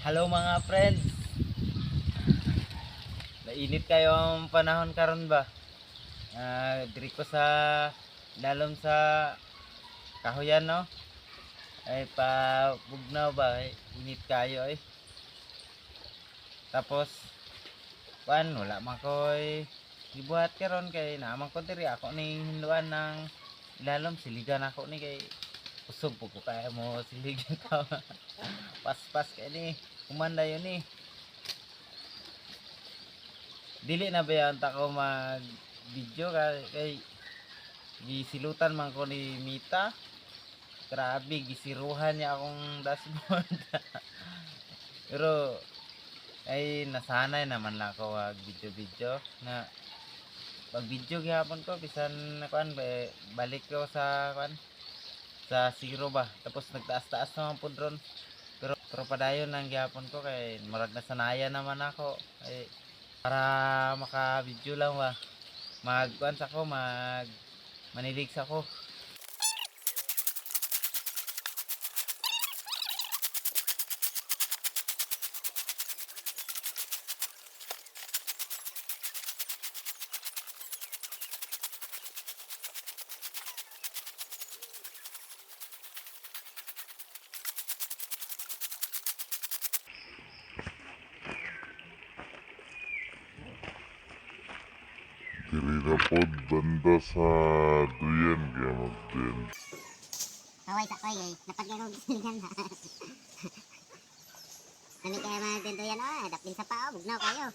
Hello mga friends. Nainit kayo ang panahon karon ba? Ah, diri ko sa lalom sa kahoyan no. Ay pa bugnaw ba? Init kayo ay. Tapos kuan wala man koy gibuhat karon kay naman ko diri ako ni hinduan ng ilalom siligan ako ni kay usog po ko kaya mo siligan ka. Paspas kay ni. Kumanda yun ni dili na ba yan ko mag video kay, kay gisilutan man ko ni Mita. Grabe gisiruhan niya akong dashboard. Pero ay nasanay naman lang ako wag video video na pag video gihapon ko bisan kuan ba- balik ko sa kuan sa zero ba? Tapos nagtaas-taas naman po drone pero pero padayon ang gihapon ko kay marag nasanayan naman ako. Ay para maka video lang ba? Mag kuan sa mag manilig sa ko Diri na pod banda sa duyan kaya magdin. Kaway sa koy eh. Kong siligan na. Kami kaya mga tinto yan ah. Dapin sa paa. Bugnaw kayo.